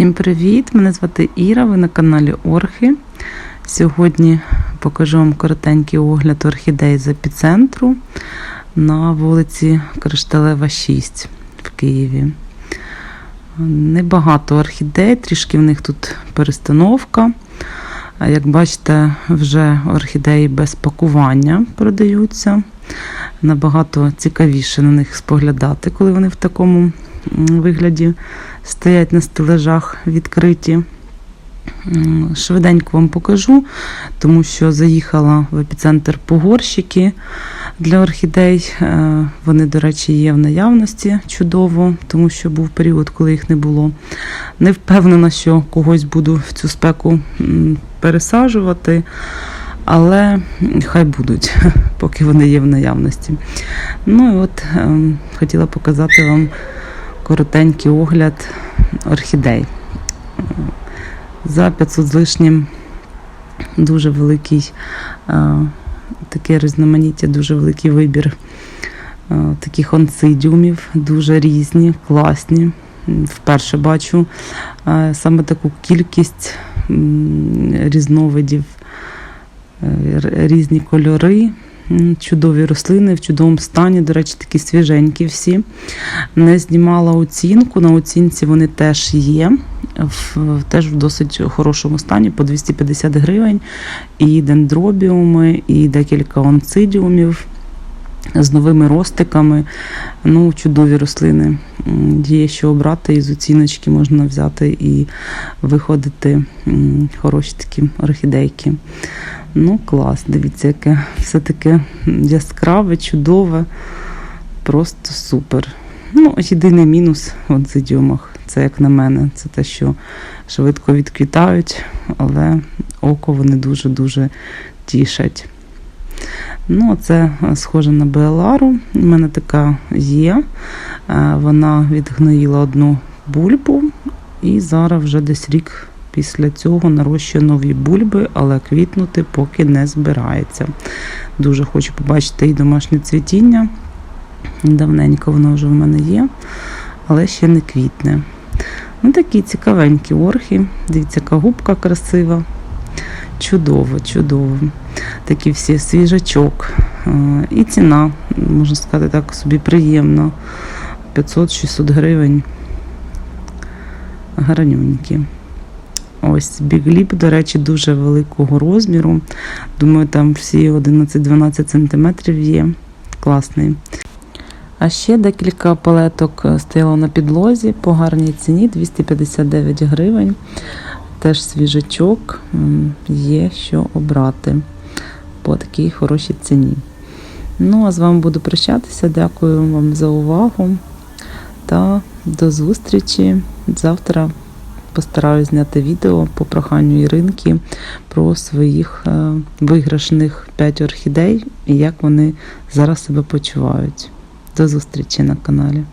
Всім привіт! Мене звати Іра, ви на каналі Орхи. Сьогодні покажу вам коротенький огляд орхідей з епіцентру на вулиці Кришталева, 6 в Києві. Небагато орхідей, трішки в них тут перестановка. Як бачите, вже орхідеї без пакування продаються. Набагато цікавіше на них споглядати, коли вони в такому вигляді стоять на стележах відкриті. Швиденько вам покажу, тому що заїхала в епіцентр погорщики для орхідей. Е, Вони, до речі, є в наявності чудово, тому що був період, коли їх не було. Не впевнена, що когось буду в цю спеку пересаджувати, але хай будуть, поки вони є в наявності. Ну і от ем, хотіла показати вам коротенький огляд орхідей. За 500 з лишнім дуже великий е, таке різноманіття, дуже великий вибір е, таких онцидіумів, дуже різні, класні. Вперше бачу е, саме таку кількість різновидів, різні кольори. Чудові рослини в чудовому стані, до речі, такі свіженькі всі. Не знімала оцінку. На оцінці вони теж є. В, теж в досить хорошому стані, по 250 гривень. І дендробіуми, і декілька онцидіумів з новими ростиками. Ну, чудові рослини. Є що обрати, із оціночки можна взяти і виходити хороші такі орхідейки. Ну, клас, дивіться, яке все таке яскраве, чудове, просто супер. Ну, єдиний мінус в онцидіумах, це як на мене, це те, що швидко відквітають, але око вони дуже-дуже тішать. Ну, це е, схоже на Белару. У мене така є. Е, Вона відгноїла одну бульбу, і зараз вже десь рік після цього нарощує нові бульби, але квітнути поки не збирається. Дуже хочу побачити і домашнє цвітіння. Давненько воно вже в мене є, але ще не квітне. Ну, такі цікавенькі орхи. Дивіться, яка губка красива. Чудово, чудово. Такі всі свіжачок. Е, І ціна, можна сказати, так собі приємна. 500-600 гривень. Гарнюнькі. Ось бігліп, до речі, дуже великого розміру. Думаю, там всі 11-12 см є. Класний. А ще декілька палеток е, стояло на підлозі по гарній ціні 259 гривень. Теж свіжачок, є що обрати по такій хорошій ціні. Ну, а з вами буду прощатися. Дякую вам за увагу та до зустрічі. Завтра постараюсь зняти відео по проханню Іринки про своїх е, виграшних 5 орхідей і як вони зараз себе почувають. До зустрічі на каналі.